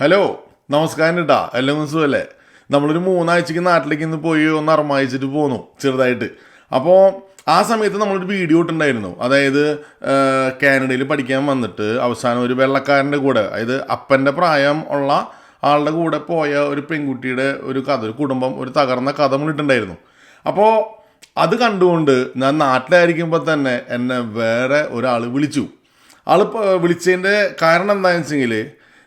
Hello നമസ്കാരം കേട്ടാ എല്ലാം സുഖല്ലേ? നമ്മളൊരു മൂന്നാഴ്ചക്ക് നാട്ടിലേക്ക് ഇന്ന് പോയി ഒന്ന് അറമായിച്ചിട്ട് പോന്നു ചെറുതായിട്ട്. അപ്പോൾ ആ സമയത്ത് നമ്മളൊരു വീഡിയോ ഇട്ടുണ്ടായിരുന്നു. അതായത് കാനഡയിൽ പഠിക്കാൻ വന്നിട്ട് അവസാനം ഒരു വെള്ളക്കാരന്റെ കൂടെ അതായത് അപ്പന്റെ പ്രായം ഉള്ള ആളുടെ കൂടെ പോയ ഒരു പെൺകുട്ടിയുടെ ഒരു കഥ ഒരു കുടുംബം ഒരു തകർന്ന കഥ മുന്നിട്ടുണ്ടായിരുന്നു അപ്പോൾ അത് കണ്ടുകൊണ്ട് ഞാൻ നാട്ടിലായിരിക്കുമ്പോൾ തന്നെ എന്നെ വേറെ ഒരാൾ വിളിച്ചു. ആൾ വിളിച്ചതിന്റെ കാരണം എന്താണെന്ന് വെച്ചെങ്കിൽ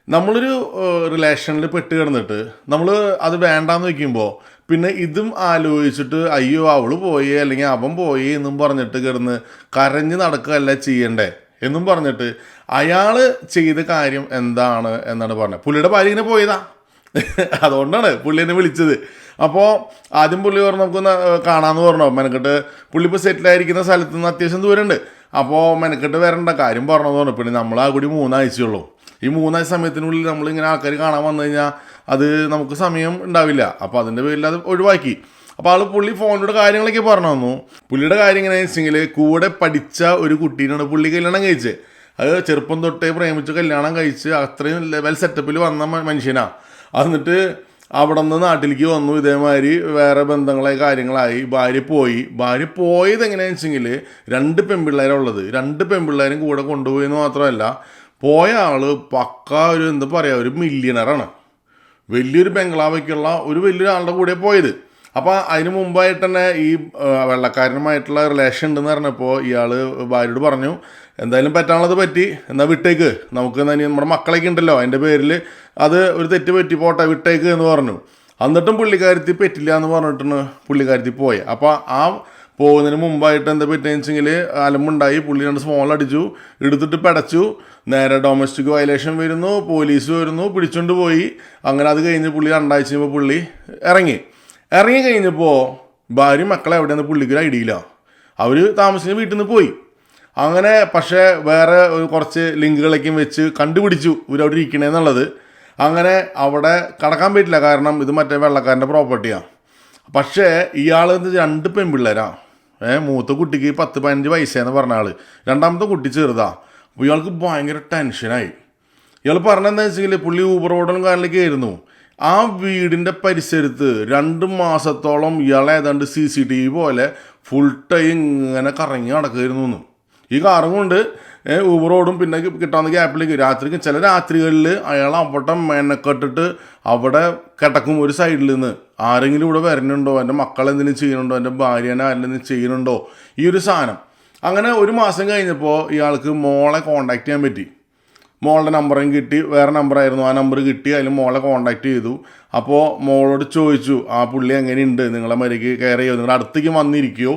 നമ്മളൊരു റിലേഷനിൽ പെട്ട് കിടന്നിട്ട് നമ്മൾ അത് വേണ്ടാന്ന് വെക്കുമ്പോൾ പിന്നെ ഇതും ആലോചിച്ചിട്ട് അയ്യോ അവൾ പോയി അല്ലെങ്കിൽ അവൻ പോയി എന്നും പറഞ്ഞിട്ട് കിടന്ന് കരഞ്ഞ് നടക്കുകയല്ല ചെയ്യണ്ടേ എന്നും പറഞ്ഞിട്ട് അയാൾ ചെയ്ത കാര്യം എന്താണ് എന്നാണ് പറഞ്ഞത്. പുള്ളിയുടെ ഭാര്യ ഇങ്ങനെ പോയതാ. അതുകൊണ്ടാണ് പുള്ളി എന്നെ വിളിച്ചത്. അപ്പോൾ ആദ്യം പുള്ളി പറഞ്ഞു നമുക്ക് കാണാമെന്ന് പറഞ്ഞു. മെനക്കെട്ട് പുള്ളി ഇപ്പോൾ സെറ്റിലായിരിക്കുന്ന സ്ഥലത്ത് നിന്ന് അത്യാവശ്യം ദൂരമുണ്ട് അപ്പോൾ മെനക്കെട്ട് വരേണ്ട. കാര്യം പറഞ്ഞതെന്ന് പറഞ്ഞു. പിന്നെ നമ്മൾ ആ കൂടി മൂന്നാഴ്ചയുള്ളൂ. ഈ മൂന്നാഴ്ച സമയത്തിനുള്ളിൽ നമ്മളിങ്ങനെ ആൾക്കാർ കാണാൻ വന്നു കഴിഞ്ഞാൽ അത് നമുക്ക് സമയം ഉണ്ടാവില്ല. അപ്പോൾ അതിന്റെ പേരിൽ അത് ഒഴിവാക്കി. അപ്പോൾ ആൾ പുള്ളി ഫോണിലൂടെ കാര്യങ്ങളൊക്കെ പറഞ്ഞു തന്നു. പുള്ളിയുടെ കാര്യം എങ്ങനെയാണെന്ന് വെച്ചെങ്കിൽ കൂടെ പഠിച്ച ഒരു കുട്ടീനാണ് പുള്ളി കല്യാണം കഴിച്ചത് അത് ചെറുപ്പം തൊട്ടേ പ്രേമിച്ച് കല്യാണം കഴിച്ച് അത്രയും ലെവൽ സെറ്റപ്പിൽ വന്ന മനുഷ്യനാണ് മനുഷ്യനാ. എന്നിട്ട് അവിടെ നിന്ന് നാട്ടിലേക്ക് വന്നു. ഇതേമാതിരി വേറെ ബന്ധങ്ങളായി കാര്യങ്ങളായി. ഭാര്യ പോയി. ഭാര്യ പോയത് എങ്ങനെയാണെന്ന് വെച്ചെങ്കിൽ രണ്ട് പെൺപിള്ളേരുള്ളത് രണ്ട് പെൺപിള്ളേരും കൂടെ കൊണ്ടുപോയി എന്ന് മാത്രമല്ല പോയ ആൾ പക്ക ഒരു എന്താ പറയുക ഒരു മില്യണറാണ് വലിയൊരു ബംഗ്ലാവയ്ക്കുള്ള ഒരു വലിയൊരു ആളുടെ കൂടെ പോയത്. അപ്പോൾ അതിന് മുമ്പായിട്ട് തന്നെ ഈ വെള്ളക്കാരനുമായിട്ടുള്ള റിലേഷൻ ഉണ്ടെന്ന് പറഞ്ഞപ്പോൾ ഇയാൾ ഭാര്യയോട് പറഞ്ഞു എന്തായാലും പറ്റാനുള്ളത് പറ്റി എന്നാൽ വിട്ടേക്ക്. നമുക്ക് തന്നെ നമ്മുടെ മക്കളൊക്കെ ഉണ്ടല്ലോ അതിന്റെ പേരിൽ അത് ഒരു തെറ്റ് പറ്റി പോട്ടെ വിട്ടേക്ക് എന്ന് പറഞ്ഞു. എന്നിട്ടും പുള്ളിക്കാരത്തി പറ്റില്ല എന്ന് പറഞ്ഞിട്ടാണ് പുള്ളിക്കാരത്തി പോയത് അപ്പോൾ ആ പോകുന്നതിന് മുമ്പായിട്ട് എന്താ പറ്റുകയെന്നുവെച്ചെങ്കിൽ അലമ്പുണ്ടായി. പുള്ളി രണ്ട് സ്മോൾ അടിച്ചു എടുത്തിട്ട് പടച്ചു. നേരെ ഡൊമസ്റ്റിക് വയലേഷൻ വരുന്നു പോലീസ് വരുന്നു പിടിച്ചുകൊണ്ട് പോയി. അങ്ങനെ അത് കഴിഞ്ഞ് പുള്ളി രണ്ടാഴ്ച കഴിയുമ്പോൾ പുള്ളി ഇറങ്ങി. ഇറങ്ങി കഴിഞ്ഞപ്പോൾ ഭാര്യ മക്കളെ എവിടെയെന്ന് പുള്ളിക്കൊരു ഐഡിയയില്ല അവർ താമസിച്ച് വീട്ടിൽ നിന്ന് പോയി. അങ്ങനെ പക്ഷേ വേറെ കുറച്ച് ലിങ്കുകളൊക്കെ വെച്ച് കണ്ടുപിടിച്ചു ഇവരവിടെ ഇരിക്കണേന്നുള്ളത് അങ്ങനെ അവിടെ കടക്കാൻ പറ്റില്ല. കാരണം ഇത് മറ്റേ വെള്ളക്കാരന്റെ പ്രോപ്പർട്ടിയാണ് പക്ഷേ ഇയാൾ രണ്ട് പെൺപിള്ളേരാ. ഏ മൂത്ത കുട്ടിക്ക് പത്ത് പതിനഞ്ച് വയസ്സേന്ന് പറഞ്ഞ ആൾ രണ്ടാമത്തെ കുട്ടി ചെറുതാ. അപ്പോൾ ഇയാൾക്ക് ഭയങ്കര ടെൻഷനായി. ഇയാൾ പറഞ്ഞെന്താ വെച്ചെങ്കിൽ പുള്ളി ഊബർ ഓടലും കാറിലേക്ക് ആയിരുന്നു. ആ വീടിന്റെ പരിസരത്ത് രണ്ട് മാസത്തോളം ഇയാൾ ഏതാണ്ട് സി സി ടി വി പോലെ ഫുൾ ടൈം ഇങ്ങനെ കറങ്ങി നടക്കുമായിരുന്നു ഈ കാറും കൊണ്ട് ഓടും പിന്നെ കിട്ടാവുന്ന ഗ്യാപ്പിലേക്ക് രാത്രിക്ക് ചില രാത്രികളിൽ അയാൾ അവിടെ മെനക്കെട്ടിട്ട് അവിടെ കിടക്കും ഒരു സൈഡിൽ നിന്ന് ആരെങ്കിലും ഇവിടെ വരുന്നുണ്ടോ? എന്റെ മക്കൾ എന്തെങ്കിലും ചെയ്യുന്നുണ്ടോ? എന്റെ ഭാര്യനെ ആരെങ്കിലും ചെയ്യുന്നുണ്ടോ? ഈ ഒരു സാധനം. അങ്ങനെ ഒരു മാസം കഴിഞ്ഞപ്പോൾ ഇയാൾക്ക് മോളെ കോണ്ടാക്ട് ചെയ്യാൻ പറ്റി. മോളുടെ നമ്പറും കിട്ടി വേറെ നമ്പറായിരുന്നു. ആ നമ്പർ കിട്ടി അതിൽ മോളെ കോണ്ടാക്ട് ചെയ്തു. അപ്പോൾ മോളോട് ചോദിച്ചു ആ പുള്ളി എങ്ങനെയുണ്ട്? നിങ്ങളെ മരിക്ക് കെയർ ചെയ്യോ? നിങ്ങളുടെ അടുത്തേക്ക് വന്നിരിക്കുമോ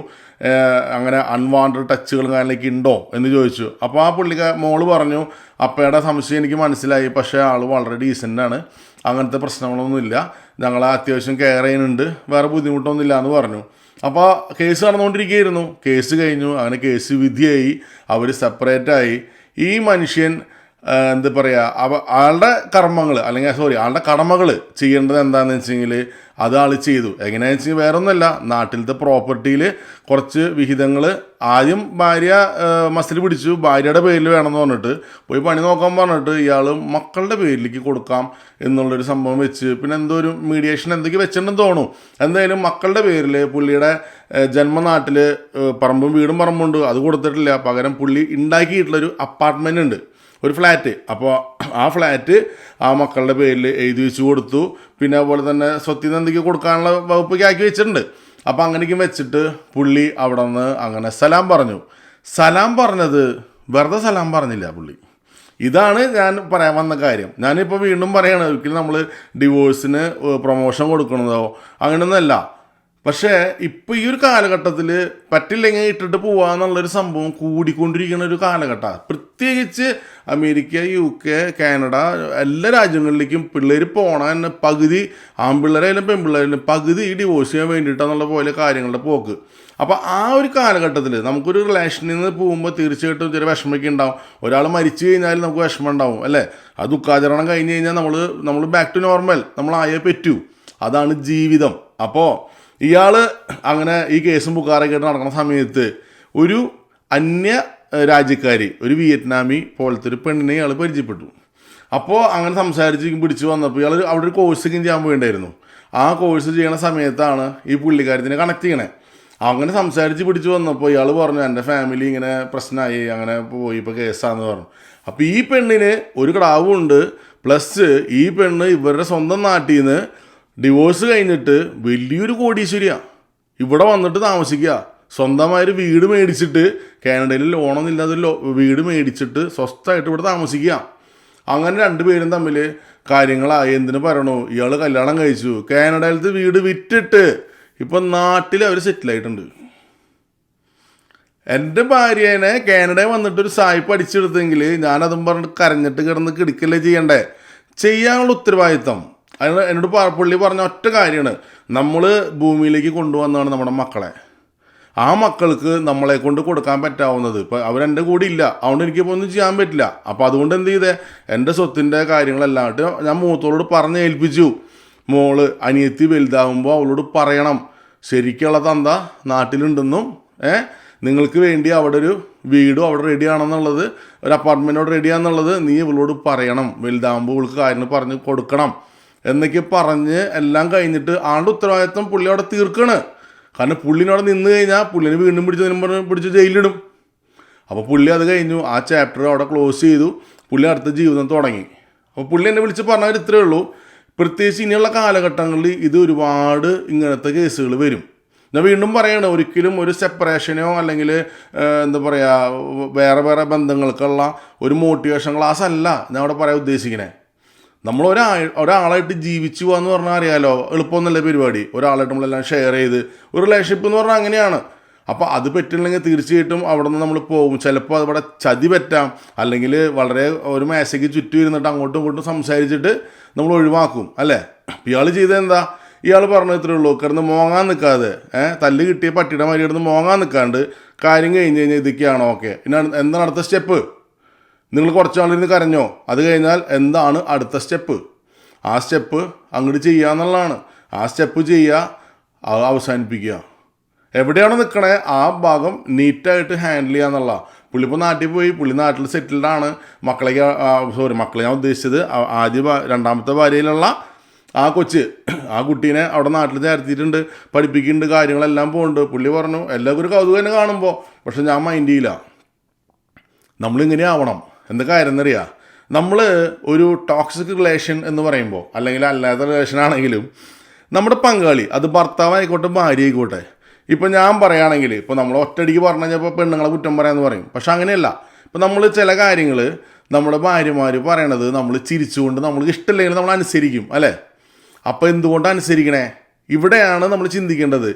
അങ്ങനെ അൺവാണ്ടഡ് ടച്ചുകളും കാര്യങ്ങളൊക്കെ ഉണ്ടോ? എന്ന് ചോദിച്ചു. അപ്പോൾ ആ പുള്ളിക്ക് മോൾ പറഞ്ഞു അപ്പയുടെ സംശയം എനിക്ക് മനസ്സിലായി. പക്ഷേ ആൾ വളരെ ആണ്. അങ്ങനത്തെ പ്രശ്നങ്ങളൊന്നുമില്ല ഞങ്ങൾ അത്യാവശ്യം കെയർ ചെയ്യുന്നുണ്ട്. വേറെ ബുദ്ധിമുട്ടൊന്നുമില്ല എന്ന് പറഞ്ഞു. അപ്പോൾ കേസ് നടന്നുകൊണ്ടിരിക്കുകയായിരുന്നു. കേസ് കഴിഞ്ഞു. അങ്ങനെ കേസ് വിധിയായി. അവർ സെപ്പറേറ്റായി ഈ മനുഷ്യൻ എന്താ പറയുക അവ ആളുടെ കർമ്മങ്ങൾ അല്ലെങ്കിൽ സോറി ആളുടെ കടമകൾ ചെയ്യേണ്ടത് എന്താണെന്ന് വെച്ചെങ്കിൽ അത് ആൾ ചെയ്തു. എങ്ങനെയാണെന്ന് വെച്ചെങ്കിൽ വേറെ ഒന്നുമല്ല നാട്ടിലത്തെ പ്രോപ്പർട്ടിയിൽ കുറച്ച് വിഹിതങ്ങൾ ആദ്യം ഭാര്യ മസിൽ പിടിച്ചു ഭാര്യയുടെ പേരിൽ വേണമെന്ന് പറഞ്ഞിട്ട് പോയി പണി നോക്കാൻ പറഞ്ഞിട്ട് ഇയാൾ മക്കളുടെ പേരിലേക്ക് കൊടുക്കാം എന്നുള്ളൊരു സംഭവം വെച്ച് പിന്നെ എന്തോ ഒരു മീഡിയേഷൻ എന്തൊക്കെ വെച്ചിട്ടുണ്ടെന്ന് തോന്നും എന്തായാലും മക്കളുടെ പേരിൽ പുള്ളിയുടെ ജന്മനാട്ടിൽ പറമ്പും വീടും പറമ്പുണ്ട് അത് കൊടുത്തിട്ടില്ല. പകരം പുള്ളി ഉണ്ടാക്കിയിട്ടുള്ളൊരു അപ്പാർട്ട്മെന്റ് ഉണ്ട്. ഒരു ഫ്ലാറ്റ്. അപ്പോൾ ആ ഫ്ലാറ്റ് ആ മക്കളുടെ പേരിൽ എഴുതി വെച്ച് കൊടുത്തു. പിന്നെ അതുപോലെ തന്നെ സ്വത്തി നന്ദിക്ക് കൊടുക്കാനുള്ള വകുപ്പൊക്കെ ആക്കി വെച്ചിട്ടുണ്ട്. അപ്പോൾ അങ്ങനെയൊക്കെ വെച്ചിട്ട് പുള്ളി അവിടെ നിന്ന് അങ്ങനെ സലാം പറഞ്ഞു. സലാം പറഞ്ഞത് വെറുതെ സലാം പറഞ്ഞില്ല പുള്ളി. ഇതാണ് ഞാൻ പറയാൻ വന്ന കാര്യം. ഞാനിപ്പോൾ വീണ്ടും പറയുകയാണ് ഒരിക്കലും നമ്മൾ ഡിവോഴ്സിന് പ്രൊമോഷൻ കൊടുക്കണതോ അങ്ങനെയൊന്നുമല്ല പക്ഷേ ഇപ്പോൾ ഈ ഒരു കാലഘട്ടത്തിൽ പറ്റില്ലെങ്കിൽ ഇട്ടിട്ട് പോവാന്നുള്ളൊരു സംഭവം കൂടിക്കൊണ്ടിരിക്കുന്ന ഒരു കാലഘട്ടമാണ് പ്രത്യേകിച്ച് അമേരിക്ക യു കെ കാനഡ എല്ലാ രാജ്യങ്ങളിലേക്കും പിള്ളേർ പോകണം തന്നെ പകുതി ആൺപിള്ളേരായാലും പെൺപിള്ളേരായാലും പകുതി ഈ ഡിവോഴ്സ് ചെയ്യാൻ വേണ്ടിയിട്ടെന്നുള്ള പോലെ കാര്യങ്ങളുടെ പോക്ക്. അപ്പോൾ ആ ഒരു കാലഘട്ടത്തിൽ നമുക്കൊരു റിലേഷനിൽ നിന്ന് പോകുമ്പോൾ തീർച്ചയായിട്ടും ചെറിയ വിഷമമൊക്കെ ഉണ്ടാവും. ഒരാൾ മരിച്ചു കഴിഞ്ഞാൽ നമുക്ക് വിഷമം ഉണ്ടാവും അല്ലേ? ആ ദുഃഖാചരണം കഴിഞ്ഞ് കഴിഞ്ഞാൽ നമ്മൾ നമ്മൾ ബാക്ക് ടു നോർമൽ നമ്മളായേ പറ്റൂ. അതാണ് ജീവിതം. അപ്പോൾ ഇയാൾ അങ്ങനെ ഈ കേസും പുക്കാറൊക്കെ നടക്കുന്ന സമയത്ത് ഒരു അന്യ രാജ്യക്കാരി ഒരു വിയറ്റ്നാമി പോലത്തെ ഒരു പെണ്ണിനെ ഇയാൾ പരിചയപ്പെട്ടു. അപ്പോൾ അങ്ങനെ സംസാരിച്ച് പിടിച്ച് വന്നപ്പോൾ ഇയാൾ അവിടെ ഒരു കോഴ്സൊക്കെ ചെയ്യാൻ പോയിണ്ടായിരുന്നു. ആ കോഴ്സ് ചെയ്യണ സമയത്താണ് ഈ പുള്ളിക്കാരത്തിനെ കണക്ട് ചെയ്യണേ. അങ്ങനെ സംസാരിച്ച് പിടിച്ച് വന്നപ്പോൾ ഇയാൾ പറഞ്ഞു എന്റെ ഫാമിലി ഇങ്ങനെ പ്രശ്നമായി അങ്ങനെ പോയി ഇപ്പോൾ കേസാന്ന് പറഞ്ഞു. അപ്പോൾ ഈ പെണ്ണിന് ഒരു കിടാവുണ്ട് പ്ലസ് ഈ പെണ്ണ് ഇവരുടെ സ്വന്തം നാട്ടിൽ നിന്ന് ഡിവോഴ്സ് കഴിഞ്ഞിട്ട് വലിയൊരു കോടീശ്വരിയാണ് ഇവിടെ വന്നിട്ട് താമസിക്കുക. സ്വന്തമായൊരു വീട് മേടിച്ചിട്ട് കാനഡയിൽ ലോണൊന്നും ഇല്ലാതെ വീട് മേടിച്ചിട്ട് സ്വസ്ഥമായിട്ട് ഇവിടെ താമസിക്കുക. അങ്ങനെ രണ്ടുപേരും തമ്മിൽ കാര്യങ്ങളായി. എന്തിനു പറയണു? ഇയാൾ കല്യാണം കഴിച്ചു. കാനഡയിലത്തെ വീട് വിറ്റിട്ട് ഇപ്പം നാട്ടിൽ അവർ സെറ്റിലായിട്ടുണ്ട് എന്റെ ഭാര്യേനെ കാനഡയിൽ വന്നിട്ടൊരു സായിപ്പ് അടിച്ചെടുത്തെങ്കിൽ ഞാനതും പറഞ്ഞിട്ട് കരഞ്ഞിട്ട് കിടന്ന് കിടക്കല്ലേ ചെയ്യണ്ടേ? ചെയ്യാനുള്ള ഉത്തരവാദിത്തം അതിന് എന്നോട് പുള്ളി പറഞ്ഞ ഒറ്റ കാര്യമാണ്. നമ്മൾ ഭൂമിയിലേക്ക് കൊണ്ടുവന്നതാണ് നമ്മുടെ മക്കളെ. ആ മക്കൾക്ക് നമ്മളെ കൊണ്ട് കൊടുക്കാൻ പറ്റാവുന്നത്. ഇപ്പം അവരെന്റെ കൂടെ ഇല്ല. അതുകൊണ്ട് എനിക്കിപ്പോൾ ഒന്നും ചെയ്യാൻ പറ്റില്ല. അപ്പോൾ അതുകൊണ്ട് എന്ത് ചെയ്തേ? എന്റെ സ്വത്തിന്റെ കാര്യങ്ങളെല്ലാം ആയിട്ട് ഞാൻ മൂത്തോളോട് പറഞ്ഞ് ഏൽപ്പിച്ചു. മോൾ അനിയത്തി വലുതാവുമ്പോൾ അവളോട് പറയണം. ശരിക്കുള്ള തന്ത നാട്ടിലുണ്ടെന്നും ഏ? നിങ്ങൾക്ക് വേണ്ടി അവിടെ ഒരു വീടും അവിടെ റെഡിയാണെന്നുള്ളത് ഒരു അപ്പാർട്ട്മെന്റ് അവിടെ റെഡിയാണെന്നുള്ളത് നീ ഇവളോട് പറയണം. വലുതാവുമ്പോൾ ഇവൾക്ക് കാര്യങ്ങൾ പറഞ്ഞ് കൊടുക്കണം. എന്നൊക്കെ പറഞ്ഞ് എല്ലാം കഴിഞ്ഞിട്ട് ആളുടെ ഉത്തരവാദിത്വം പുള്ളി അവിടെ തീർക്കാണ്. കാരണം പുള്ളിനോടെ നിന്ന് കഴിഞ്ഞാൽ പുള്ളിനെ വീണ്ടും പിടിച്ച് പറഞ്ഞ് പിടിച്ച് ജയിലിടും അപ്പോൾ പുള്ളി അത് കഴിഞ്ഞു. ആ ചാപ്റ്റർ അവിടെ ക്ലോസ് ചെയ്തു. പുള്ളി അടുത്ത ജീവിതം തുടങ്ങി. അപ്പോൾ പുള്ളി എന്നെ വിളിച്ച് പറഞ്ഞാൽ ഇത്രയേ ഉള്ളൂ. പ്രത്യേകിച്ച് ഇനിയുള്ള കാലഘട്ടങ്ങളിൽ ഇത് ഒരുപാട് ഇങ്ങനത്തെ കേസുകൾ വരും. ഞാൻ വീണ്ടും പറയണം ഒരിക്കലും ഒരു സെപ്പറേഷനോ അല്ലെങ്കിൽ എന്താ പറയുക വേറെ വേറെ ബന്ധങ്ങൾക്കുള്ള ഒരു മോട്ടിവേഷൻ ക്ലാസ് അല്ല. ഞാൻ അവിടെ പറയാൻ ഉദ്ദേശിക്കണേ. നമ്മൾ ഒരാ ഒരാളായിട്ട് ജീവിച്ചു പോകാന്ന് പറഞ്ഞാൽ അറിയാലോ? എളുപ്പമൊന്നുമല്ല പരിപാടി. ഒരാളായിട്ട് നമ്മളെല്ലാം ഷെയർ ചെയ്ത് ഒരു റിലേഷൻഷിപ്പ് എന്ന് പറഞ്ഞാൽ അങ്ങനെയാണ്. അപ്പോൾ അത് പറ്റില്ലെങ്കിൽ തീർച്ചയായിട്ടും അവിടെ നിന്ന് നമ്മൾ പോകും ചിലപ്പോൾ അവിടെ ചതി പറ്റാം. അല്ലെങ്കിൽ വളരെ ഒരു മേശയ്ക്ക് ചുറ്റും ഇരുന്നിട്ട് അങ്ങോട്ടും ഇങ്ങോട്ടും സംസാരിച്ചിട്ട് നമ്മൾ ഒഴിവാക്കും. അല്ലേ? ഇയാൾ ചെയ്തത് എന്താ? ഇയാൾ പറഞ്ഞു ഇത്രേ ഉള്ളൂ. കിടന്ന് മോങ്ങാൻ നിൽക്കാതെ. ഏഹ് തല്ല് കിട്ടിയ പട്ടിയുടെ മാതിരി കിടന്ന് മോങ്ങാൻ നിൽക്കാണ്ട്. കാര്യം കഴിഞ്ഞ് കഴിഞ്ഞാൽ ഇതൊക്കെയാണോ? ഓക്കെ. പിന്നെ എന്താണ് അടുത്ത സ്റ്റെപ്പ് നിങ്ങൾ കുറച്ച് നാളിരുന്ന് കരഞ്ഞോ? അത് കഴിഞ്ഞാൽ എന്താണ് അടുത്ത സ്റ്റെപ്പ്? ആ സ്റ്റെപ്പ് അങ്ങോട്ട് ചെയ്യുക എന്നുള്ളതാണ്. ആ സ്റ്റെപ്പ് ചെയ്യുക അവസാനിപ്പിക്കുക. എവിടെയാണ് നിൽക്കണേ ആ ഭാഗം നീറ്റായിട്ട് ഹാൻഡിൽ ചെയ്യുക എന്നുള്ള. പുള്ളി ഇപ്പോൾ നാട്ടിൽ പോയി. പുള്ളി നാട്ടിൽ സെറ്റിൽഡ് ആണ്. മക്കളേക്ക് സോറി മക്കളെ ഞാൻ ഉദ്ദേശിച്ചത് ആദ്യ രണ്ടാമത്തെ ഭാര്യയിലുള്ള ആ കൊച്ച് ആ കുട്ടീനെ അവിടെ നാട്ടിൽ ചേർത്തിയിട്ടുണ്ട്. പഠിപ്പിക്കുന്നുണ്ട് കാര്യങ്ങളെല്ലാം പോകുന്നുണ്ട് പുള്ളി പറഞ്ഞു എല്ലാവർക്കും ഒരു കൗതുകം തന്നെ കാണുമ്പോൾ പക്ഷെ ഞാൻ മൈൻഡ് ചെയ്യില്ല. നമ്മളിങ്ങനെ ആവണം. എന്താ കാര്യം എന്നറിയാം? നമ്മൾ ഒരു ടോക്സിക് റിലേഷൻ എന്ന് പറയുമ്പോൾ അല്ലെങ്കിൽ അല്ലാത്ത റിലേഷൻ ആണെങ്കിലും നമ്മുടെ പങ്കാളി അത് ഭർത്താവായിക്കോട്ടെ ഭാര്യ ആയിക്കോട്ടെ ഇപ്പം ഞാൻ പറയുകയാണെങ്കിൽ ഇപ്പോൾ നമ്മൾ ഒറ്റയടിക്ക് പറഞ്ഞു കഴിഞ്ഞപ്പോൾ പെണ്ണുങ്ങളെ കുറ്റം പറയാമെന്ന് പറയും. പക്ഷെ അങ്ങനെയല്ല. ഇപ്പം നമ്മൾ ചില കാര്യങ്ങൾ നമ്മുടെ ഭാര്യമാർ പറയണത് നമ്മൾ ചിരിച്ചുകൊണ്ട് നമ്മൾക്ക് ഇഷ്ടമില്ലെങ്കിൽ നമ്മൾ അനുസരിക്കും അല്ലേ? അപ്പോൾ എന്തുകൊണ്ട് അനുസരിക്കണേ? ഇവിടെയാണ് നമ്മൾ ചിന്തിക്കേണ്ടത്.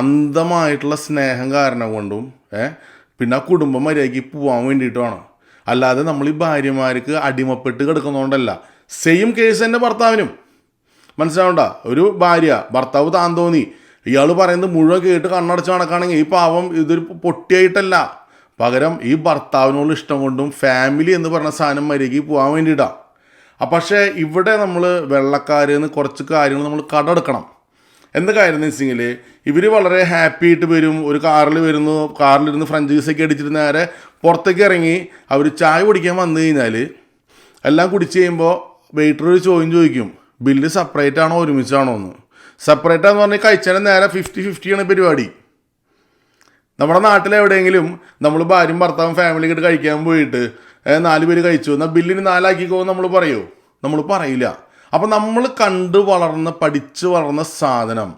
അന്ധമായിട്ടുള്ള സ്നേഹം കാരണം കൊണ്ടും പിന്നെ ആ കുടുംബം മര്യാദയ്ക്ക് പോകാൻ വേണ്ടിയിട്ടുമാണ് അല്ലാതെ നമ്മൾ ഈ ഭാര്യമാർക്ക് അടിമപ്പെട്ട് കിടക്കുന്നതുകൊണ്ടല്ല. സെയിം കേസ് തന്നെ ഭർത്താവിനും. മനസ്സിലാവണ്ട? ഒരു ഭാര്യ ഭർത്താവ് താൻ തോന്നി. ഇയാൾ പറയുന്നത് മുഴുവൻ കേട്ട് കണ്ണടച്ച് നടക്കുകയാണെങ്കിൽ ഈ പാവം ഇതൊരു പൊട്ടിയായിട്ടല്ല. പകരം ഈ ഭർത്താവിനോട് ഇഷ്ടം കൊണ്ടും ഫാമിലി എന്ന് പറഞ്ഞ സാധനം മര്യാദയ്ക്ക് പോകാൻ വേണ്ടിയിട്ടാണ് പക്ഷേ ഇവിടെ നമ്മൾ വെള്ളക്കാരിൽ നിന്ന് കുറച്ച് കാര്യങ്ങൾ നമ്മൾ കടമെടുക്കണം. എന്താ കാര്യം എന്ന് വെച്ചെങ്കിൽ ഇവർ വളരെ ഹാപ്പി ആയിട്ട് വരും. ഒരു കാറിൽ വരുന്നു. കാറിലിരുന്ന് ഫ്രഞ്ചൈസൊക്കെ അടിച്ചിട്ട് നേരെ പുറത്തേക്ക് ഇറങ്ങി അവർ ചായ കുടിക്കാൻ വന്നു കഴിഞ്ഞാൽ എല്ലാം കുടിച്ച് കഴിയുമ്പോൾ വെയിറ്റർ ഒരു ചോദ്യം ചോദിക്കും. ബില്ല് സെപ്പറേറ്റ് ആണോ ഒരുമിച്ചാണോ എന്ന്? സെപ്പറേറ്റ് ആണെന്ന് പറഞ്ഞാൽ കഴിച്ചാൽ നേരെ ഫിഫ്റ്റി ഫിഫ്റ്റിയാണ് പരിപാടി. നമ്മുടെ നാട്ടിൽ എവിടെയെങ്കിലും നമ്മൾ ഭാര്യയും ഭർത്താവും ഫാമിലി ആയിട്ട് കഴിക്കാൻ പോയിട്ട് നാല് പേര് കഴിച്ചു എന്നാൽ ബില്ലിന് നാലാക്കിക്കോ നമ്മൾ പറയുമോ നമ്മൾ പറയില്ല. അപ്പം നമ്മൾ കണ്ട് വളർന്ന് പഠിച്ച് വളർന്ന സാധനം.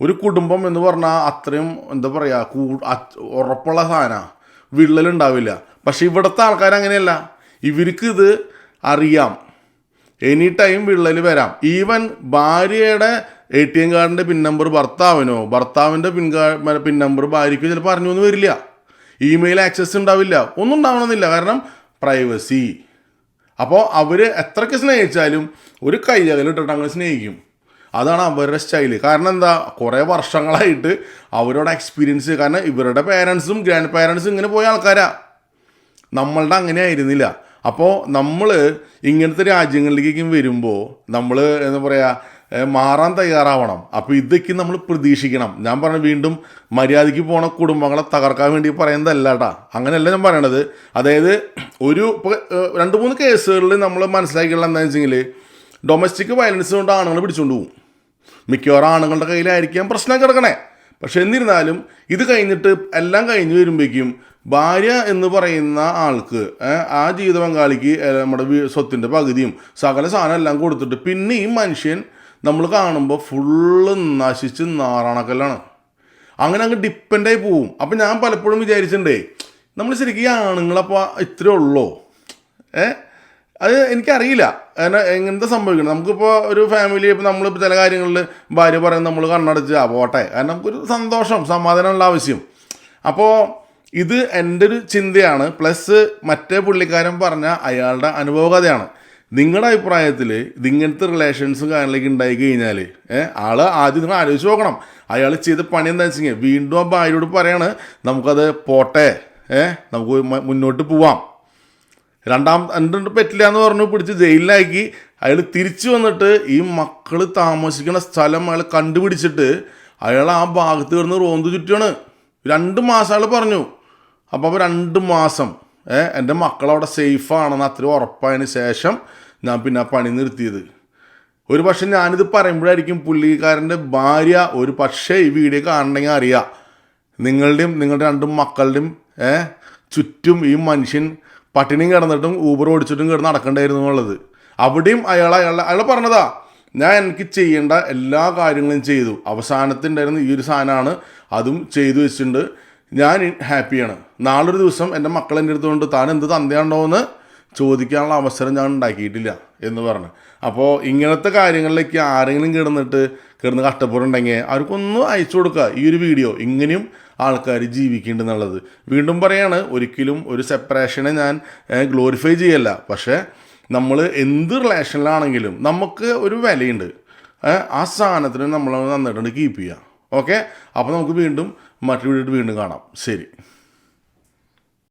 ഒരു കുടുംബം എന്ന് പറഞ്ഞാൽ അത്രയും എന്താ പറയുക കൂ ഉറപ്പുള്ള സാധനമാണ് വിള്ളലുണ്ടാവില്ല. പക്ഷെ ഇവിടുത്തെ ആൾക്കാർ അങ്ങനെയല്ല. ഇവർക്ക് ഇത് അറിയാം. എനി ടൈം വിള്ളൽ വരാം. ഈവൻ ഭാര്യയുടെ എ ടി എം കാർഡിന്റെ പിൻ നമ്പർ ഭർത്താവിനോ ഭർത്താവിന്റെ പിൻ കാർഡ് പിൻ നമ്പർ ഭാര്യയ്ക്കോ ചിലപ്പോൾ അറിഞ്ഞൊന്നും വരില്ല. ഇമെയിൽ ആക്സസ് ഉണ്ടാവില്ല. ഒന്നും ഉണ്ടാവണമെന്നില്ല. കാരണം പ്രൈവസി അപ്പോൾ അവർ എത്രയ്ക്ക് സ്നേഹിച്ചാലും ഒരു കൈയകലിട്ടിട്ട് അങ്ങനെ സ്നേഹിക്കും. അതാണ് അവരുടെ സ്റ്റൈൽ. കാരണം എന്താ? കുറേ വർഷങ്ങളായിട്ട് അവരോട് എക്സ്പീരിയൻസ് കാരണം ഇവരുടെ പേരൻസും ഗ്രാൻഡ് പേരൻസും ഇങ്ങനെ പോയ ആൾക്കാരാ. നമ്മളുടെ അങ്ങനെ ആയിരുന്നില്ല. അപ്പോൾ നമ്മൾ ഇങ്ങനത്തെ രാജ്യങ്ങളിലേക്കും വരുമ്പോൾ നമ്മൾ എന്താ പറയുക മാറാൻ തയ്യാറാവണം. അപ്പോൾ ഇതൊക്കെ നമ്മൾ പ്രതീക്ഷിക്കണം. ഞാൻ പറഞ്ഞ വീണ്ടും മര്യാദയ്ക്ക് പോണ കുടുംബങ്ങളെ തകർക്കാൻ വേണ്ടി പറയുന്നതല്ല കേട്ടാ അങ്ങനെയല്ല ഞാൻ പറയണത്. അതായത് ഒരു ഇപ്പോൾ രണ്ട് മൂന്ന് കേസുകളിൽ നമ്മൾ മനസ്സിലാക്കിയുള്ള എന്താണെന്ന് വെച്ചെങ്കിൽ ഡൊമസ്റ്റിക് വയലൻസ് കൊണ്ട് ആണുങ്ങൾ പിടിച്ചുകൊണ്ട് പോകും മിക്കവാറും ആണുങ്ങളുടെ കയ്യിലായിരിക്കാം പ്രശ്നം കിടക്കണേ. പക്ഷെ എന്നിരുന്നാലും ഇത് കഴിഞ്ഞിട്ട് എല്ലാം കഴിഞ്ഞ് വരുമ്പോഴേക്കും ഭാര്യ എന്ന് പറയുന്ന ആൾക്ക് ആ ജീവിത പങ്കാളിക്ക് നമ്മുടെ സ്വത്തിന്റെ പകുതിയും സകല സാധനം എല്ലാം കൊടുത്തിട്ട് പിന്നെ ഈ മനുഷ്യൻ നമ്മൾ കാണുമ്പോൾ ഫുള്ള് നശിച്ച് നാറാണക്കല്ലാണ്. അങ്ങനെ അങ്ങ് ഡിപ്പെൻഡായി പോവും. അപ്പം ഞാൻ പലപ്പോഴും വിചാരിച്ചിട്ടുണ്ടേ നമ്മൾ ശരിക്കും ഈ ആണുങ്ങളപ്പോൾ ഇത്രേ ഉള്ളൂ? ഏ? അത് എനിക്കറിയില്ല. എങ്ങനത്തെ സംഭവിക്കണം? നമുക്കിപ്പോൾ ഒരു ഫാമിലി ഇപ്പോൾ നമ്മളിപ്പോൾ ചില കാര്യങ്ങളിൽ ഭാര്യ പറയുന്നത് നമ്മൾ കണ്ണടച്ച് ആ പോട്ടെ. കാരണം നമുക്കൊരു സന്തോഷം സമാധാനമുള്ള ആവശ്യം. അപ്പോൾ ഇത് എന്റെ ഒരു ചിന്തയാണ്. പ്ലസ് മറ്റേ പുള്ളിക്കാരൻ പറഞ്ഞ അയാളുടെ അനുഭവകഥയാണ്. നിങ്ങളുടെ അഭിപ്രായത്തിൽ ഇതിങ്ങനത്തെ റിലേഷൻസ് കാര്യങ്ങളൊക്കെ ഉണ്ടായി കഴിഞ്ഞാൽ ആൾ ആദ്യം നിങ്ങൾ ആലോചിച്ച് നോക്കണം. അയാൾ ചെയ്ത പണി എന്താ കഴിഞ്ഞാൽ വീണ്ടും ആ ഭാര്യയോട് പറയാണ് നമുക്കത് പോട്ടെ ഏഹ് നമുക്ക് മുന്നോട്ട് പോവാം. രണ്ടാം രണ്ട് പറ്റില്ല എന്ന് പറഞ്ഞു പിടിച്ച് ജയിലിലാക്കി. അയാൾ തിരിച്ചു വന്നിട്ട് ഈ മക്കൾ താമസിക്കുന്ന സ്ഥലം അയാൾ കണ്ടുപിടിച്ചിട്ട് അയാൾ ആ ഭാഗത്ത് കിടന്ന് റോന്ത് ചുറ്റുകയാണ് രണ്ട് മാസം അയാൾ പറഞ്ഞു. അപ്പോൾ രണ്ട് മാസം എന്റെ മക്കൾ അവിടെ സേഫാണെന്ന് അത്ര ഉറപ്പായതിന് ശേഷം ഞാൻ പിന്നെ ആ പണി നിർത്തിയത്. ഒരു പക്ഷേ ഞാനിത് പറയുമ്പോഴായിരിക്കും പുള്ളിക്കാരന്റെ ഭാര്യ ഒരു പക്ഷേ ഈ വീഡിയോ കാണണമെങ്കിൽ അറിയാം. നിങ്ങളുടെയും നിങ്ങളുടെ രണ്ടും മക്കളുടെയും ചുറ്റും ഈ മനുഷ്യൻ പട്ടിണിയും കിടന്നിട്ടും ഊബർ ഓടിച്ചിട്ടും കിടന്ന് നടക്കണ്ടായിരുന്നു എന്നുള്ളത്. അവിടെയും അയാൾ അയാൾ അയാൾ പറഞ്ഞതാ ഞാൻ എനിക്ക് ചെയ്യേണ്ട എല്ലാ കാര്യങ്ങളും ചെയ്തു. അവസാനത്തിന്റെ ഈ ഒരു സാധനമാണ് അതും ചെയ്തു വെച്ചിട്ടുണ്ട്. ഞാൻ ഹാപ്പിയാണ്. നാളൊരു ദിവസം എന്റെ മക്കൾ എന്റെ അടുത്തുകൊണ്ട് താൻ എന്ത് തന്തയാണ്ടോ എന്ന് ചോദിക്കാനുള്ള അവസരം ഞാൻ ഉണ്ടാക്കിയിട്ടില്ല എന്ന് പറഞ്ഞു. അപ്പോൾ ഇങ്ങനത്തെ കാര്യങ്ങളിലേക്ക് ആരെങ്കിലും കിടന്നിട്ട് കിടന്ന് കഷ്ടപ്പെടുന്നുണ്ടെങ്കിൽ അവർക്കൊന്നും അയച്ചു കൊടുക്കുക. ഈ ഒരു വീഡിയോ ഇങ്ങനെയും ആൾക്കാർ ജീവിക്കുന്നുണ്ടെന്നുള്ളത് വീണ്ടും പറയാണ് ഒരിക്കലും ഒരു സെപ്പറേഷനെ ഞാൻ ഗ്ലോറിഫൈ ചെയ്യല്ല. പക്ഷേ നമ്മൾ എന്ത് റിലേഷനിലാണെങ്കിലും നമുക്ക് ഒരു വിലയുണ്ട്. ആ സാധനത്തിന് നമ്മൾ നന്നായിട്ടുണ്ട് കീപ്പ് ചെയ്യുക ഓക്കെ അപ്പോൾ നമുക്ക് വീണ്ടും മറ്റൊരു വീണ്ടും കാണാം. ശരി.